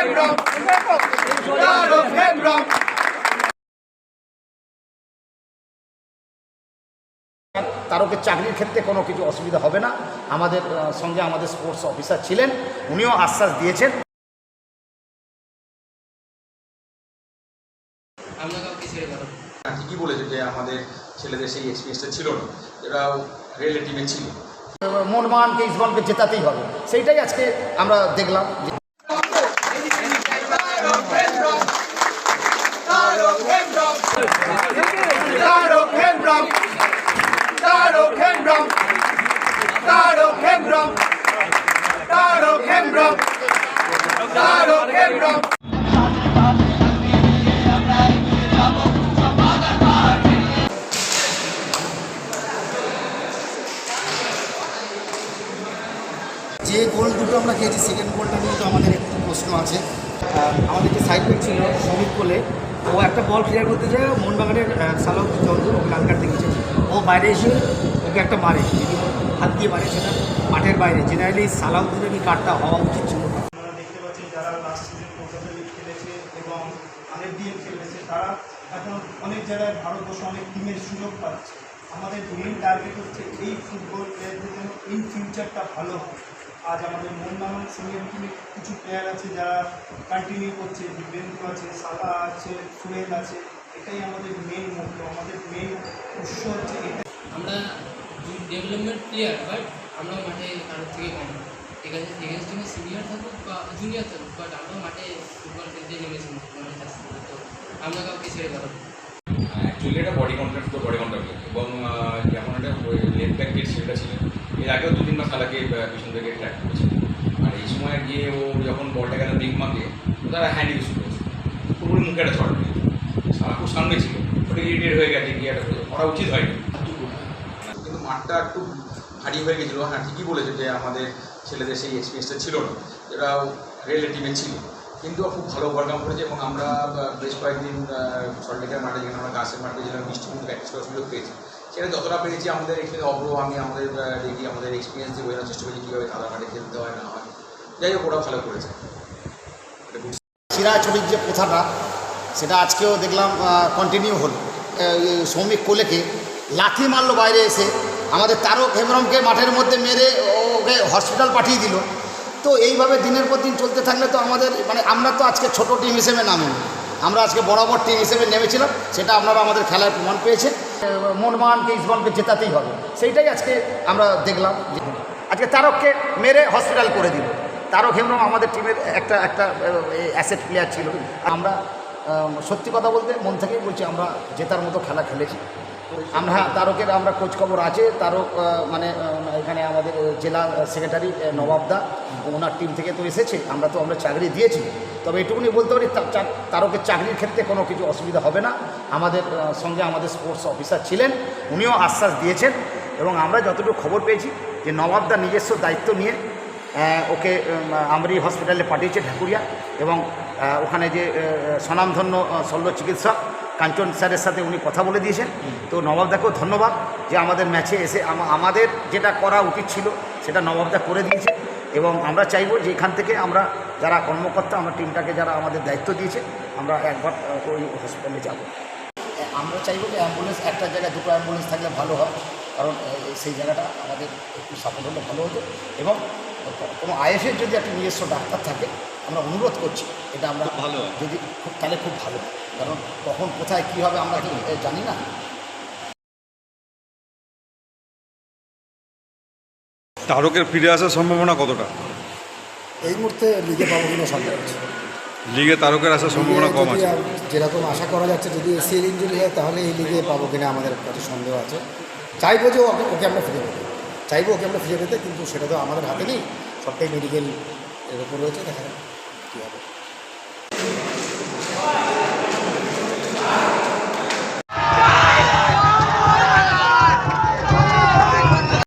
হেমব্রম তারক হেমব্রম তারকের চাকরির ক্ষেত্রে কোনো কিছু অসুবিধা হবে না। আমাদের সঙ্গে আমাদের স্পোর্টস অফিসার ছিলেন উনিও আশ্বাস দিয়েছেন। ঠিকই বলেছে যে আমাদের ছেলেদের সেই এক্সপিরিয়েন্সটা ছিল না? যেটা রিয়েল টিমে ছিল। মোহনবাগানকে ইসবলকে জেতাতেই হবে। সেইটাই আজকে আমরা দেখলাম যে গোল দুটো আমরা খেয়েছি সেকেন্ড গোলটা নিয়ে তো আমাদের একটু প্রশ্ন আছে। আমাদের যে সাইড ছিল শ্রমিক কোলে, ও একটা বল ক্লিয়ার করতে যায় মোহনবাগানের সালাউদ্দিন চন্দ্র ওকে লাল কার্ড দেখেছে ও বাইরে এসে ওকে একটা মারে হাত দিয়ে মারে সেটা মাঠের বাইরে। জেনারেলি সালাউদ্দিনের কার্ডটা হওয়া উচিত ছিল না আপনারা দেখতে পাচ্ছেন যারা লাস্ট সিজন কলকাতা লিগ খেলেছে এবং অনেক খেলেছে তারা এখন অনেক জায়গায় ভারতবর্ষে অনেক টিমের সুযোগ পাচ্ছে। আমাদের মেন টার্গেট হচ্ছে এই ফুটবল প্লেয়ারদের জন্য ইন ফিউচারটা ভালো হয় আজ আমাদের মোহনবাগান সিনিয়র টিমে কিছু প্লেয়ার আছে যারা কন্টিনিউ করছে। দিব্যেন্দু আছে সালা আছে সুয়েল আছে। এটাই আমাদের মেন মুখ্য আমাদের মেন উৎস হচ্ছে এটা। আমরা ডেভেলপমেন্ট প্লেয়ার বাট আমরা মাঠে কারোর থেকে কম। ঠিক আছে? এগেন্স টিমে সিনিয়র থাকুক বা জুনিয়র থাকুক বাট আমরা মাঠে ফুটবল খেলতে নেমেছি। মনে তো আমরা কাউকে ছেড়ে না। অ্যাকচুয়ালি এটা বডি কন্ট্যাক্ট তো বডি কন্ট্যাক্ট এবং যেমন এটা লেফট ব্যাক গেট সেটা ছিল। এর আগেও দু তিনবার সালাকে আহ, পিছন থেকে ট্র্যাক করেছিল আর এই সময় গিয়ে ও যখন বলটা গেল বিগ মাকে তারা হ্যান্ড ইউজ করেছে। পুরোপুরি মুখে একটা ছড় পেয়েছে সারা খুব সামনে ছিল। ওটা ইরিটেট হয়ে গেছে গিয়ে একটা করা উচিত হয়নি। কিন্তু মাঠটা একটু ভারী হয়ে গেছিল। হ্যাঁ ঠিকই বলেছে যে আমাদের ছেলেদের সেই এক্সপিরিয়েন্সটা ছিল না। যেটা রিয়েল টিমে ছিল। কিন্তু খুব ভালো ওভারকাম করেছে এবং আমরা বেশ কয়েকদিন সল্টলেকের মাঠে যেখানে আমরা গাছের মাঠে গেছিলাম মিষ্টি মুখ প্র্যাকটিস করার সুযোগ পেয়েছি। সেটা যতটা পেরেছি, আমাদের এখানে অগ্র আমি, আমাদের দেখি, আমাদের এক্সপিরিয়েন্স দিয়ে বোঝানোর চেষ্টা করেছি কীভাবে সাদা মাঠে খেলতে হয়, না হয়। যাই হোক, ওরা ভালো করেছে। চিরাচরিত যে প্রথাটা, সেটা আজকেও দেখলাম কন্টিনিউ হলো। শ্রমিক কোলেকে লাথি মারলো বাইরে এসে। আমাদের তারক হেমরমকে মাঠের মধ্যে মেরে ওকে হসপিটাল পাঠিয়ে দিল। তো এইভাবে দিনের পর দিন চলতে থাকলে তো আমাদের মানে আমরা তো আজকে ছোট টিম হিসেবে নামিনি। আমরা আজকে বরাবর টিম হিসেবে নেমেছিলাম, সেটা আপনারা আমাদের খেলায় প্রমাণ পেয়েছেন। মোহনবাগানকে ইসবলকে জেতাতেই হবে, সেইটাই আজকে আমরা দেখলাম আজকে তারককে মেরে হসপিটাল করে দিল। তারক হেমরম আমাদের টিমের একটা একটা অ্যাসেট প্লেয়ার ছিল। আমরা সত্যি কথা বলতে মন থেকেই বলছি আমরা জেতার মতো খেলা খেলেছি। আমরা, তারকের আমরা খোঁজ খবর আছে, তারক মানে এখানে আমাদের জেলা সেক্রেটারি নবাবদা ওনার টিম থেকে তো এসেছে, আমরা তো, আমরা চাকরি দিয়েছি। তবে এটুকুনি বলতে পারি তারকের চাকরির ক্ষেত্রে কোনো কিছু অসুবিধা হবে না। আমাদের সঙ্গে আমাদের স্পোর্টস অফিসার ছিলেন, উনিও আশ্বাস দিয়েছেন, এবং আমরা যতটুকু খবর পেয়েছি যে নবাবদা নিজস্ব দায়িত্ব নিয়ে ওকে আমরি হসপিটালে পাঠিয়েছে ঢাকুরিয়া, এবং ওখানে যে স্বনামধন্য শল্য চিকিৎসক কাঞ্চন স্যারের সাথে উনি কথা বলে দিয়েছেন। তো নবাবদাকেও ধন্যবাদ যে আমাদের ম্যাচে এসে আমাদের যেটা করা উচিত ছিল সেটা নবাবদা করে দিয়েছে এবং আমরা চাইব যে এখান থেকে আমরা যারা কর্মকর্তা আমরা টিমটাকে যারা আমাদের দায়িত্ব দিয়েছে আমরা একবার ওই হসপিটালে যাব। আমরা চাইব যে অ্যাম্বুলেন্স একটা জায়গায় দুটো অ্যাম্বুলেন্স থাকলে ভালো হয় কারণ সেই জায়গাটা আমাদের একটু সাপোর্ট হলে ভালো হতো। এবং কোনো আইএফের যদি একটা নিজস্ব ডাক্তার থাকে আমরা অনুরোধ করছি এটা আমরা ভালো যদি খুব তাহলে খুব ভালো হয়। কারণ কখন কোথায় কী হবে আমরা এ, জানি না। তারকের ফিরে আসার সম্ভাবনা কতটা? এই মুহূর্তে লিগে পাবো কিনা সন্দেহ আছে লিগে তারকের আসার সম্ভাবনা কম আছে। যেরকম আশা করা যাচ্ছে যদি এসিএল ইঞ্জুরি হয় তাহলে এই লিগে পাবো কিনা আমাদের কাছে সন্দেহ আছে। চাইব যে ওকে ওকে আমরা ফিরে পেতে। চাইব ওকে আমরা ফিরে পেতে কিন্তু সেটা তো আমাদের হাতে নেই। সবটাই মেডিকেল এর উপর রয়েছে দেখা যাক কী হবে।